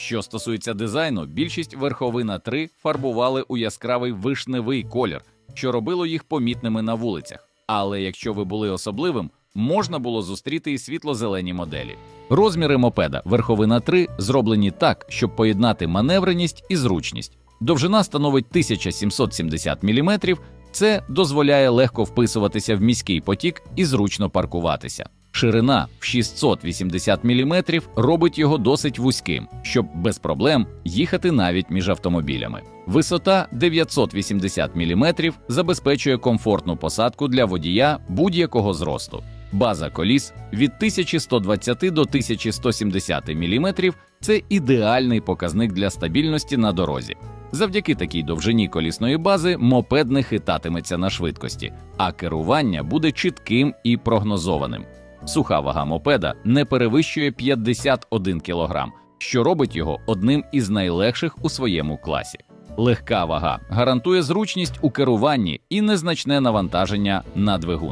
Що стосується дизайну, більшість верховина 3 фарбували у яскравий вишневий колір, що робило їх помітними на вулицях. Але якщо ви були особливим, можна було зустріти і світло-зелені моделі. Розміри мопеда верховина 3 зроблені так, щоб поєднати маневреність і зручність. Довжина становить 1770 мм, це дозволяє легко вписуватися в міський потік і зручно паркуватися. Ширина в 680 мм робить його досить вузьким, щоб без проблем їхати навіть між автомобілями. Висота 980 мм забезпечує комфортну посадку для водія будь-якого зросту. База коліс від 1120 до 1170 мм – це ідеальний показник для стабільності на дорозі. Завдяки такій довжині колісної бази мопед не хитатиметься на швидкості, а керування буде чітким і прогнозованим. Суха вага мопеда не перевищує 51 кг, що робить його одним із найлегших у своєму класі. Легка вага гарантує зручність у керуванні і незначне навантаження на двигун.